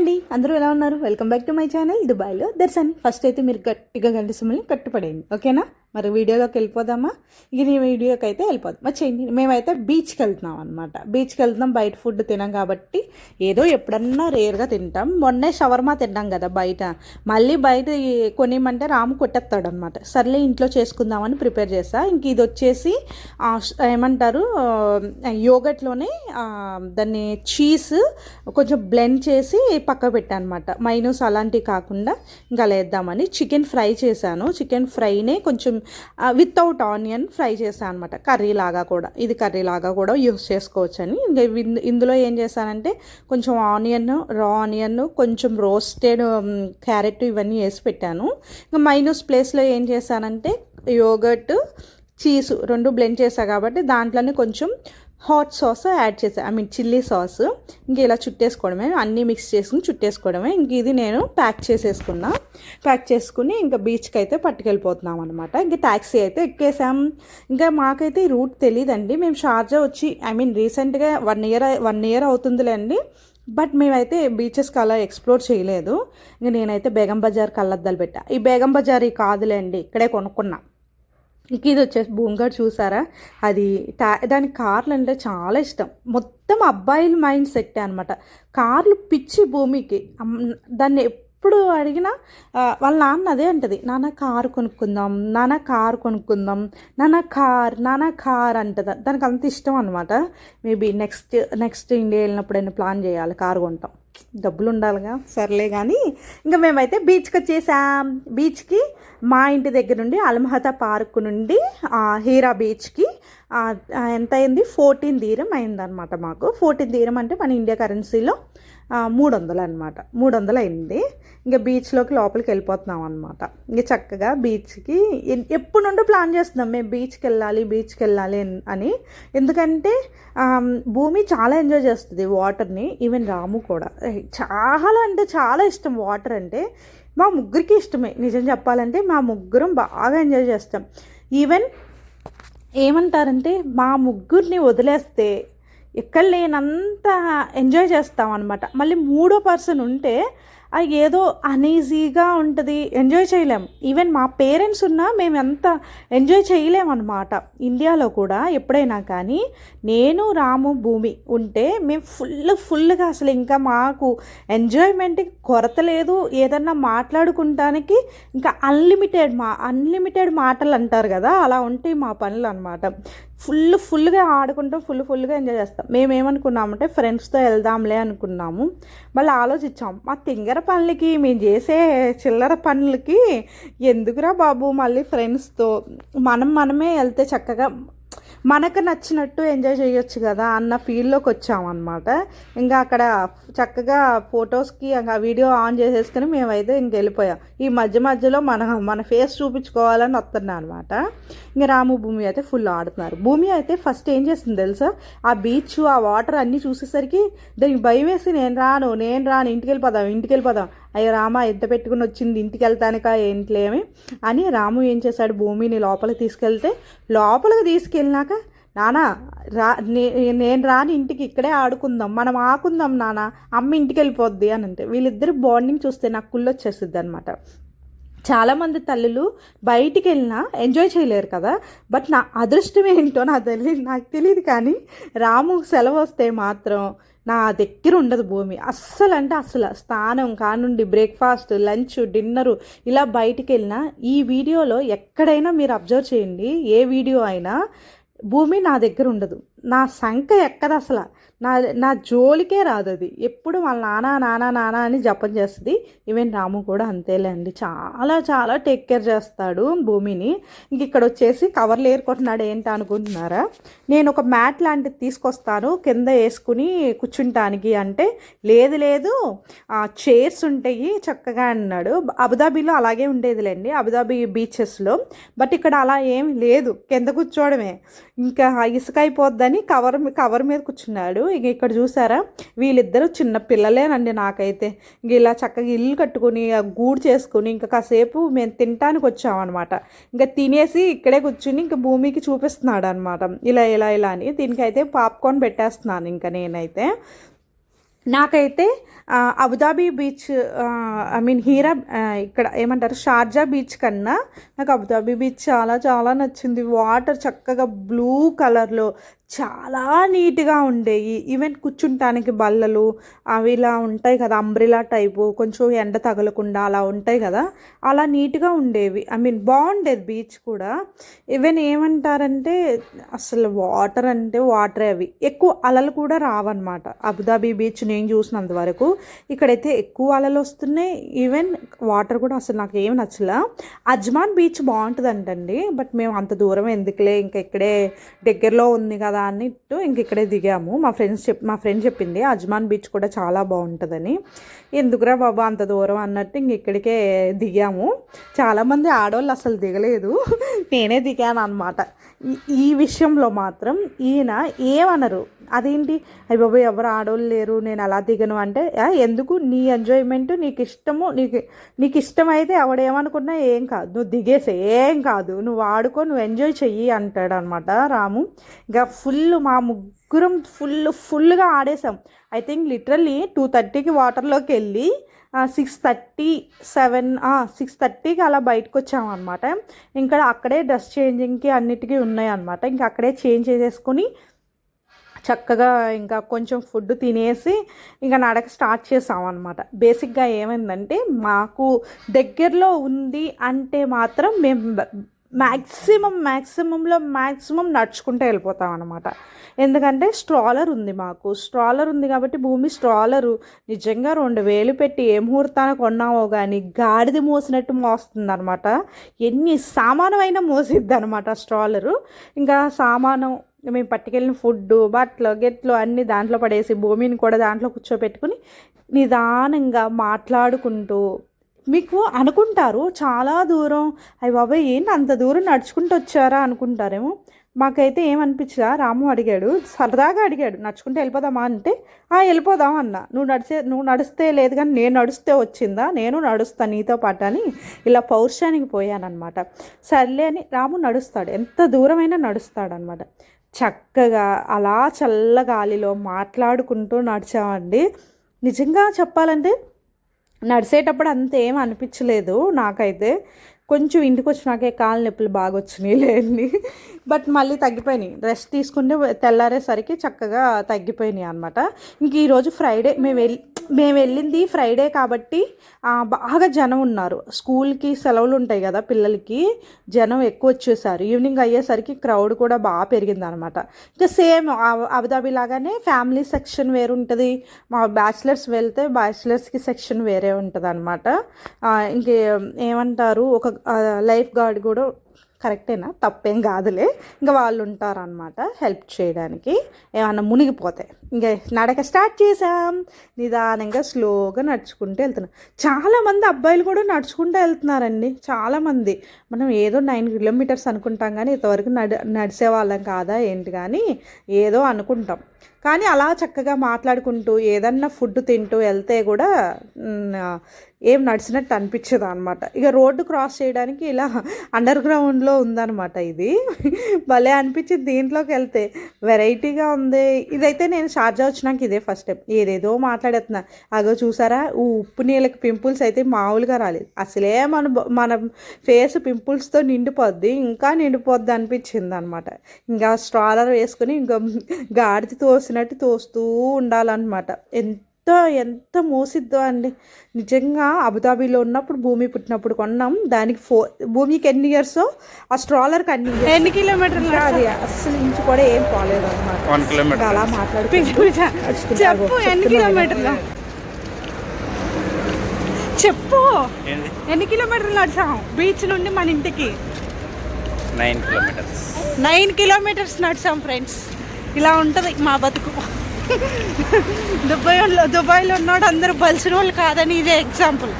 అండి. అందరూ ఎలా ఉన్నారు? Welcome back to my channel దుబాయ్లో దర్శన్. ఫస్ట్ అయితే మీరు గట్టిగా గంట సుమ్మల్ని కట్టుపడేయండి ఓకేనా మరి వీడియోలోకి వెళ్ళిపోదామా? ఇక నీ వీడియోకి అయితే వెళ్ళిపోదాం. మరి చేయండి మేమైతే బీచ్కి వెళ్తున్నాం అనమాట బీచ్కి వెళ్తున్నాం బయట ఫుడ్ తినాం కాబట్టి ఏదో ఎప్పుడన్నా రేర్గా తింటాం. మొన్నే షవర్మా తిన్నాం కదా బయట. మళ్ళీ బయట కొనిమంటే రాము కొట్టేస్తాడు అనమాట సర్లే ఇంట్లో చేసుకుందామని ప్రిపేర్ చేస్తా. ఇంక ఇది వచ్చేసి ఏమంటారు యోగట్లోనే దాన్ని చీజ్ కొంచెం బ్లెండ్ చేసి పక్క పెట్టాను అనమాట మైనూస్ అలాంటివి కాకుండా ఇంకా వేద్దామని. చికెన్ ఫ్రై చేశాను. చికెన్ ఫ్రైనే కొంచెం వితౌట్ ఆనియన్ ఫ్రై చేశాను అనమాట కర్రీ లాగా కూడా. ఇది కర్రీ లాగా కూడా యూస్ చేసుకోవచ్చు అని ఇంకా ఇందులో ఏం చేశానంటే కొంచెం ఆనియన్ రా ఆనియన్ కొంచెం రోస్టెడ్ క్యారెట్ ఇవన్నీ వేసి పెట్టాను. ఇంకా మైనస్ ప్లేస్లో ఏం చేశానంటే యోగట్ చీజ్ రెండు బ్లెండ్ చేసా కాబట్టి దాంట్లోనే కొంచెం హాట్ సాస్ యాడ్ చేసా. ఐ మీన్ చిల్లీ సాస్ ఇంక ఇలా చుట్టేసుకోవడమే. అన్నీ మిక్స్ చేసుకుని చుట్టేసుకోవడమే. ఇంక ఇది నేను ప్యాక్ చేసేసుకున్నా. ప్యాక్ చేసుకుని ఇంకా బీచ్కి అయితే పట్టుకెళ్ళిపోతున్నాం అనమాట ఇంకా ట్యాక్సీ అయితే ఎక్కేసాం. ఇంకా మాకైతే ఈ రూట్ తెలియదండి మేము షార్జా వచ్చి ఐ మీన్ రీసెంట్గా వన్ ఇయర్ వన్ ఇయర్ అవుతుందిలే అండి బట్ మేమైతే బీచెస్కి అలా ఎక్స్ప్లోర్ చేయలేదు. ఇంకా నేనైతే బేగం బజార్ కళ్ళద్దాలు పెట్టా. ఈ బేగం బజార్ ఈ కాదులే అండి ఇక్కడే కొనుక్కున్నా. ఇక ఇది వచ్చేసి భూంగాడు చూసారా? అది టా దానికి కార్లు అంటే చాలా ఇష్టం. మొత్తం అబ్బాయిల మైండ్ సెట్ అనమాట కార్లు పిచ్చి భూమికి. దాన్ని ఎప్పుడు అడిగినా వాళ్ళ నాన్న అదే అంటది నాన్న కారు కొనుక్కుందాం నాన్న కారు కొనుక్కుందాం నాన్న కార్ నాన్న కార్ అంటది. దానికి అంత ఇష్టం అనమాట మేబీ నెక్స్ట్ నెక్స్ట్ ఇండియా వెళ్ళినప్పుడైనా ప్లాన్ చేయాలి కారు కొంటాం. డబ్బులు ఉండాలిగా సర్లే కానీ ఇంకా మేమైతే బీచ్కి వచ్చేసాం. బీచ్కి మా ఇంటి దగ్గర నుండి అల్మహతా పార్క్ నుండి హీరా బీచ్కి ఎంత అయింది ఫోర్టీన్ తీరం అయిందనమాట మాకు. ఫోర్టీన్ తీరం అంటే మన ఇండియా కరెన్సీలో మూడు వందలు అనమాట మూడు వందలు అయింది. ఇంకా బీచ్లోకి లోపలికి వెళ్ళిపోతున్నాం అనమాట ఇంకా చక్కగా బీచ్కి ఎప్పుడు నుండో ప్లాన్ చేస్తున్నాం మేము బీచ్కి వెళ్ళాలి బీచ్కి వెళ్ళాలి అని- అని ఎందుకంటే భూమి చాలా ఎంజాయ్ చేస్తుంది వాటర్ని ఈవెన్ రాము కూడా. చాలా అంటే చాలా ఇష్టం వాటర్ అంటే. మా ముగ్గురికి ఇష్టమే. నిజం చెప్పాలంటే మా ముగ్గురం బాగా ఎంజాయ్ చేస్తాం. ఈవెన్ ఏమంటారంటే మా ముగ్గురిని వదిలేస్తే ఎక్కడ లేనంత ఎంజాయ్ చేస్తాం అనమాట మళ్ళీ మూడో పర్సన్ ఉంటే అది ఏదో అనీజీగా ఉంటుంది. ఎంజాయ్ చేయలేం. ఈవెన్ మా పేరెంట్స్ ఉన్నా మేము ఎంత ఎంజాయ్ చేయలేమన్నమాట. ఇండియాలో కూడా ఎప్పుడైనా కానీ నేను రాము భూమి ఉంటే మేము ఫుల్ ఫుల్గా అసలు ఇంకా మాకు ఎంజాయ్మెంట్కి కొరత లేదు. ఏదన్నా మాట్లాడుకుంటానికి ఇంకా అన్లిమిటెడ్ మా అన్లిమిటెడ్ మాటలు అంటారు కదా అలా ఉంటాయి మా పనులు అనమాట ఫుల్ ఫుల్గా ఆడుకుంటాం ఫుల్ ఫుల్గా ఎంజాయ్ చేస్తాం. మేము ఏమనుకున్నామంటే ఫ్రెండ్స్తో వెళ్దాంలే అనుకున్నాము. మళ్ళీ ఆలోచించాం మా తింగర పనులకి మేము చేసే చిల్లర పనులకి ఎందుకురా బాబు మళ్ళీ ఫ్రెండ్స్తో? మనం మనమే వెళ్తే చక్కగా మనకు నచ్చినట్టు ఎంజాయ్ చేయొచ్చు కదా అన్న ఫీల్లోకి వచ్చామన్నమాట. ఇంకా అక్కడ చక్కగా ఫొటోస్కి ఇంకా వీడియో ఆన్ చేసేసుకుని మేమైతే ఇంక వెళ్ళిపోయాం. ఈ మధ్య మధ్యలో మన మన ఫేస్ చూపించుకోవాలని వస్తున్నా అనమాట ఇంకా రాము భూమి అయితే ఫుల్ ఆడుతున్నారు. భూమి అయితే ఫస్ట్ ఏం చేస్తుంది తెలుసా? ఆ బీచ్ ఆ వాటర్ అన్నీ చూసేసరికి దానికి భయం వేసి నేను రాను నేను రాను ఇంటికి వెళ్ళిపోదాం ఇంటికి వెళ్ళిపోదాం అయ్యో రామ ఎంత పెట్టుకుని వచ్చింది? ఇంటికి వెళ్తానిక? ఏంట్లేమి? అని రాము ఏం చేశాడు? భూమిని లోపలికి తీసుకెళ్తే లోపలికి తీసుకెళ్ళినాక నానా రా నే- నేను రాని ఇంటికి ఇక్కడే ఆడుకుందాం. మనం ఆకుందాం నానా. అమ్మ ఇంటికి వెళ్ళిపోద్ది అని అంటే వీళ్ళిద్దరు బాండింగ్ చూస్తే నాకు కుళ్ళు వచ్చేస్తుంది అనమాట చాలామంది తల్లులు బయటికి వెళ్ళినా ఎంజాయ్ చేయలేరు కదా. బట్ నా అదృష్టం ఏంటో నాకు తెలియదు నాకు తెలియదు కానీ రాము సెలవు వస్తే మాత్రం నా దగ్గర ఉండదు భూమి. అస్సలు అంటే అస్సలు స్నానం కానుండి బ్రేక్ఫాస్ట్ లంచ్ డిన్నరు ఇలా బయటికి వెళ్ళినా ఈ వీడియోలో ఎక్కడైనా మీరు అబ్జర్వ్ చేయండి ఏ వీడియో అయినా భూమి నా దగ్గర ఉండదు. నా శంక ఎక్కదు అసలు. నా నా జోలికే రాదు అది. ఎప్పుడు వాళ్ళ నానా నానా నానా అని జపం చేస్తుంది. ఈవెన్ రాము కూడా అంతేలే అండి. చాలా చాలా టేక్ కేర్ చేస్తాడు భూమిని. ఇంక ఇక్కడ వచ్చేసి కవర్లు ఏరుకుంటున్నాడు ఏంటి అనుకుంటున్నారా? నేను ఒక మ్యాట్ లాంటిది తీసుకొస్తాను. కింద వేసుకుని కూర్చుంటానికి అంటే లేదు లేదు చైర్స్ ఉంటాయి చక్కగా అన్నాడు. అబుదాబీలో అలాగే ఉండేదిలేండి. అబుదాబీ బీచెస్లో బట్ ఇక్కడ అలా ఏమి లేదు. కింద కూర్చోవడమే. ఇంకా ఇసుక అయిపోద్దని కవర్ కవర్ మీద కూర్చున్నాడు. ఇక ఇక్కడ చూసారా? వీళ్ళిద్దరూ చిన్న పిల్లలేనండి నాకైతే. ఇంక ఇలా చక్కగా ఇల్లు కట్టుకుని గూడు చేసుకుని ఇంకా కాసేపు మేము తినటానికి వచ్చామన్నమాట. ఇంకా తినేసి ఇక్కడే కూర్చుని ఇంకా భూమికి చూపిస్తున్నాడు అనమాట ఇలా ఇలా ఇలా అని. దీనికైతే పాప్కార్న్ పెట్టేస్తున్నాను ఇంకా నేనైతే. నాకైతే Abu Dhabi Abu Dhabi beach I mean Heera ఇక్కడ ఏమంటారు? షార్జా బీచ్ కన్నా నాకు అబుదాబి బీచ్ చాలా చాలా నచ్చింది. వాటర్ చక్కగా బ్లూ కలర్లో చాలా నీట్గా ఉండేవి ఈవెన్ కూర్చుంటానికి బల్లలు అవి ఇలా ఉంటాయి కదా అంబ్రిలా టైపు కొంచెం ఎండ తగలకుండా అలా ఉంటాయి కదా అలా నీట్గా ఉండేవి. ఐ మీన్ బాగుండేది బీచ్ కూడా. ఈవెన్ ఏమంటారంటే అసలు వాటర్ అంటే వాటరే అవి. ఎక్కువ అలలు కూడా రావన్నమాట. అబుదాబీ బీచ్ నేను చూసినంత వరకు. ఇక్కడైతే ఎక్కువ అలలు వస్తున్నాయి. ఈవెన్ వాటర్ కూడా అసలు నాకు ఏం నచ్చలా. అజ్మాన్ బీచ్ బాగుంటుందంటండి. బట్ మేము అంత దూరం ఎందుకులే? ఇంకా ఇక్కడే దగ్గరలో ఉంది కదా అన్నట్టు ఇంక ఇక్కడే దిగాము. మా ఫ్రెండ్స్ చెప్ మా ఫ్రెండ్ చెప్పింది అజ్మాన్ బీచ్ కూడా చాలా బాగుంటుందని. ఎందుకురా బాబా అంత దూరం? అన్నట్టు ఇంక ఇక్కడికే దిగాము. చాలామంది ఆడవాళ్ళు అసలు దిగలేదు. నేనే దిగాను అనమాట ఈ విషయంలో మాత్రం ఈయన ఏమనరు. అదేంటి? అయ్యి బాబు ఎవరు ఆడవాళ్ళు లేరు నేను అలా దిగను అంటే ఎందుకు? నీ ఎంజాయ్మెంట్ నీకు ఇష్టము నీకు నీకు ఇష్టమైతే ఎవడేమనుకున్నా ఏం కాదు. నువ్వు దిగేసే ఏం కాదు. నువ్వు ఆడుకో నువ్వు ఎంజాయ్ చెయ్యి అంటాడు అనమాట రాము. ఇంకా ఫుల్ మా ముగ్గురం ఫుల్ ఫుల్గా ఆడేసాం ఐ థింక్ లిటరల్లీ టూ థర్టీకి వాటర్లోకి వెళ్ళి సిక్స్ థర్టీ సెవెన్ సిక్స్ థర్టీకి అలా బయటకు వచ్చామన్నమాట. ఇంకా అక్కడే డ్రెస్ చేంజింగ్కి అన్నిటికీ ఉన్నాయి అనమాట ఇంకా అక్కడే చేంజ్ చేసేసుకొని చక్కగా ఇంకా కొంచెం ఫుడ్ తినేసి ఇంకా నడక స్టార్ట్ చేసాం అనమాట బేసిక్గా ఏమైందంటే మాకు దగ్గరలో ఉంది అంటే మాత్రం మేము మ్యాక్సిమం మ్యాక్సిమంలో మ్యాక్సిమం నడుచుకుంటూ వెళ్ళిపోతాం అనమాట ఎందుకంటే స్ట్రాలర్ ఉంది మాకు. స్ట్రాలర్ ఉంది కాబట్టి భూమి స్ట్రాలరు. నిజంగా రెండు వేలు పెట్టి ఏ ముహూర్తాన కొన్నామో కానీ గాడిద మోసినట్టు మోస్తుంది అనమాట ఎన్ని సామానమైనా మోసిద్ది అనమాట స్ట్రాలరు. ఇంకా సామానం మేము పట్టుకెళ్ళిన ఫుడ్ బట్టలు గెట్లు అన్నీ దాంట్లో పడేసి భూమిని కూడా దాంట్లో కూర్చోబెట్టుకుని నిదానంగా మాట్లాడుకుంటూ మీకు అనుకుంటారు చాలా దూరం. అయ్యి బాబాయ్ ఏంటి అంత దూరం నడుచుకుంటూ వచ్చారా అనుకుంటారేమో. మాకైతే ఏమనిపించదా రాము అడిగాడు సరదాగా అడిగాడు నడుచుకుంటూ వెళ్ళిపోదామా అంటే ఆ వెళ్ళిపోదాం అన్న. నువ్వు నడిచే నువ్వు నడిస్తే లేదు కానీ నేను నడుస్తే వచ్చిందా? నేను నడుస్తాను నీతో పాటు అని ఇలా పౌరుషానికి పోయానన్నమాట. సర్లే అని రాము నడుస్తాడు ఎంత దూరమైనా నడుస్తాడనమాట చక్కగా అలా చల్ల గాలిలో మాట్లాడుకుంటూ నడిచామండి. నిజంగా చెప్పాలంటే నడిచేటప్పుడు అంత ఏం అనిపించలేదు నాకైతే. కొంచెం ఇంటికి వచ్చినాకే కాళ్ళ నొప్పులు బాగా వచ్చినాయి లేని బట్ మళ్ళీ తగ్గిపోయినాయి. రెస్ట్ తీసుకుంటే తెల్లారేసరికి చక్కగా తగ్గిపోయినాయి అనమాట ఇంక ఈరోజు ఫ్రైడే మేము వెళ్ళి మేము వెళ్ళింది ఫ్రైడే కాబట్టి బాగా జనం ఉన్నారు. స్కూల్కి సెలవులు ఉంటాయి కదా పిల్లలకి జనం ఎక్కువ వచ్చేసారు. ఈవినింగ్ అయ్యేసరికి క్రౌడ్ కూడా బాగా పెరిగింది అనమాట ఇంకా సేమ్ అబుదాబి లాగానే ఫ్యామిలీ సెక్షన్ వేరు ఉంటుంది. మా బ్యాచిలర్స్ వెళ్తే బ్యాచిలర్స్కి సెక్షన్ వేరే ఉంటుంది అనమాట ఇంకే ఏమంటారు? ఒక లైఫ్ గార్డ్ కూడా కరెక్టేనా? తప్పేం కాదులే. ఇంకా వాళ్ళు ఉంటారనమాట హెల్ప్ చేయడానికి. ఏమన్నా మునిగిపోతే. ఇంకా నడక స్టార్ట్ చేసాం నిదానంగా స్లోగా నడుచుకుంటూ వెళ్తున్నాం. చాలామంది అబ్బాయిలు కూడా నడుచుకుంటూ వెళ్తున్నారండి. చాలామంది. మనం ఏదో నైన్ కిలోమీటర్స్ అనుకుంటాం కానీ ఇంతవరకు నడి నడిచే వాళ్ళం కాదా ఏంటి కానీ ఏదో అనుకుంటాం. కానీ అలా చక్కగా మాట్లాడుకుంటూ ఏదన్నా ఫుడ్ తింటూ వెళ్తే కూడా ఏం నడిచినట్టు అనిపించదు అనమాట ఇక రోడ్డు క్రాస్ చేయడానికి ఇలా అండర్ గ్రౌండ్లో ఉందన్నమాట ఇది. భలే అనిపించింది దీంట్లోకి వెళ్తే. వెరైటీగా ఉంది. ఇదైతే నేను షార్జా వచ్చినాక ఇదే ఫస్ట్ టైం. ఏదేదో మాట్లాడేస్తున్నా అగో చూసారా? ఉప్పు నీళ్ళకి పింపుల్స్ అయితే మామూలుగా రాలేదు. అసలే మన మన ఫేస్ పింపుల్స్తో నిండిపోద్ది. ఇంకా నిండిపోద్ది అనిపించింది అనమాట ఇంకా స్ట్రాలర్ వేసుకుని ఇంకా గాడితో తోసినట్టు తోస్తూ ఉండాలన్నమాట. ఎంత ఎంత మోసిద్దో అండి. నిజంగా అబుదాబీలో ఉన్నప్పుడు భూమి పుట్టినప్పుడు కొన్నాం. దానికి ఫో భూమికి ఎన్ని ఇయర్స్ ఆ స్ట్రాలర్కి అన్ని. ఎన్ని కిలోమీటర్లు అది అస్సలు ఇంచు కూడా ఏం పోలేదు అనమాట అలా మాట్లాడుకుంటూ చెప్పు ఎన్ని కిలోమీటర్లు చెప్పు. ఏంది? ఎన్ని కిలోమీటర్లు నడిచాం? బీచ్ నుండి మన ఇంటికి? నైన్ కిలోమీటర్స్ నైన్ కిలోమీటర్స్ నడిచాం ఫ్రెండ్స్ ఇలా ఉంటుంది మా బతుకు. దుబాయ్లో దుబాయ్లో ఉన్నాడు అందరూ బలిసిన వాళ్ళు కాదని ఇదే ఎగ్జాంపుల్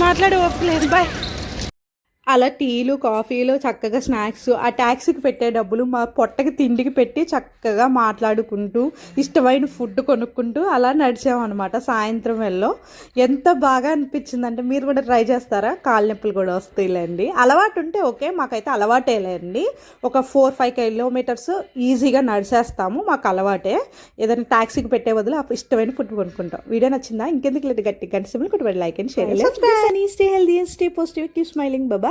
మాట్లాడే ఒప్పులేదు బాయ్ అలా టీలు కాఫీలు చక్కగా స్నాక్స్ ఆ ట్యాక్సీకి పెట్టే డబ్బులు మా పొట్టకి తిండికి పెట్టి చక్కగా మాట్లాడుకుంటూ ఇష్టమైన ఫుడ్ కొనుక్కుంటూ అలా నడిచామన్నమాట సాయంత్రం వెళ్ళో ఎంత బాగా అనిపించిందంటే మీరు కూడా ట్రై చేస్తారా? కాళ్ళ నొప్పులు కూడా వస్తాయిలేండి. అలవాటు ఉంటే ఓకే మాకైతే అలవాటేలేండి. ఒక ఫోర్ ఫైవ్ కిలోమీటర్స్ ఈజీగా నడిచేస్తాము మాకు అలవాటే. ఏదైనా ట్యాక్సీకి పెట్టే బదులు ఇష్టమైన ఫుడ్ కొనుక్కుంటాం. వీడియో నచ్చిందా? ఇంకెందుకు లేదు గట్టి గంట simple కొట్టుబడి like and share. Stay healthy stay positive keep smiling Baba